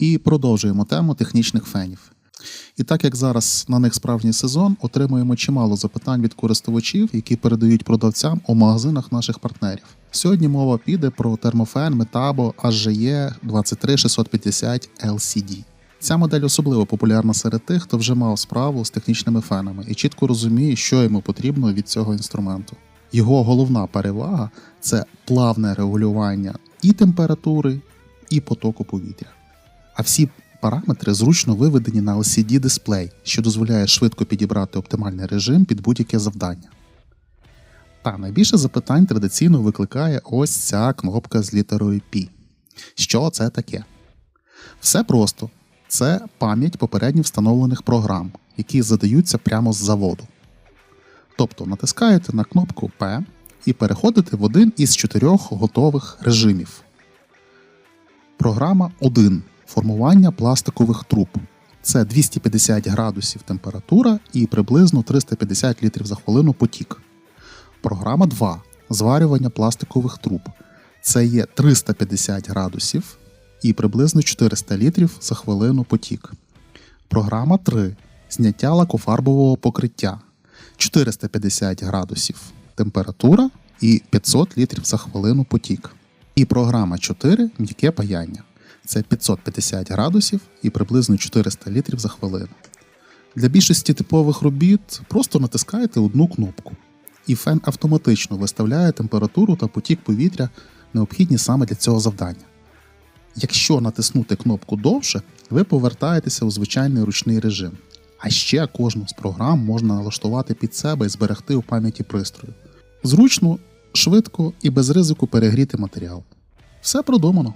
І продовжуємо тему технічних фенів. І так як зараз на них справжній сезон, отримуємо чимало запитань від користувачів, які передають продавцям у магазинах наших партнерів. Сьогодні мова піде про термофен Metabo HGE 23650 LCD. Ця модель особливо популярна серед тих, хто вже мав справу з технічними фенами і чітко розуміє, що йому потрібно від цього інструменту. Його головна перевага це плавне регулювання і температури, і потоку повітря. А всі параметри зручно виведені на LCD-дисплей, що дозволяє швидко підібрати оптимальний режим під будь-яке завдання. Та найбільше запитань традиційно викликає ось ця кнопка з літерою P. Що це таке? Все просто. Це пам'ять попередньо встановлених програм, які задаються прямо з заводу. Тобто натискаєте на кнопку P і переходите в один із чотирьох готових режимів. Програма 1. Формування пластикових труб. Це 250 градусів температура і приблизно 350 літрів за хвилину потік. Програма 2. Зварювання пластикових труб. Це є 350 градусів і приблизно 400 літрів за хвилину потік. Програма 3. Зняття лакофарбового покриття. 450 градусів температура і 500 літрів за хвилину потік. І програма 4 м'яке паяння. Це 550 градусів і приблизно 400 літрів за хвилину. Для більшості типових робіт просто натискаєте одну кнопку, і фен автоматично виставляє температуру та потік повітря, необхідні саме для цього завдання. Якщо натиснути кнопку довше, ви повертаєтеся у звичайний ручний режим. А ще кожну з програм можна налаштувати під себе і зберегти у пам'яті пристрою. Зручно, швидко і без ризику перегріти матеріал. Все продумано.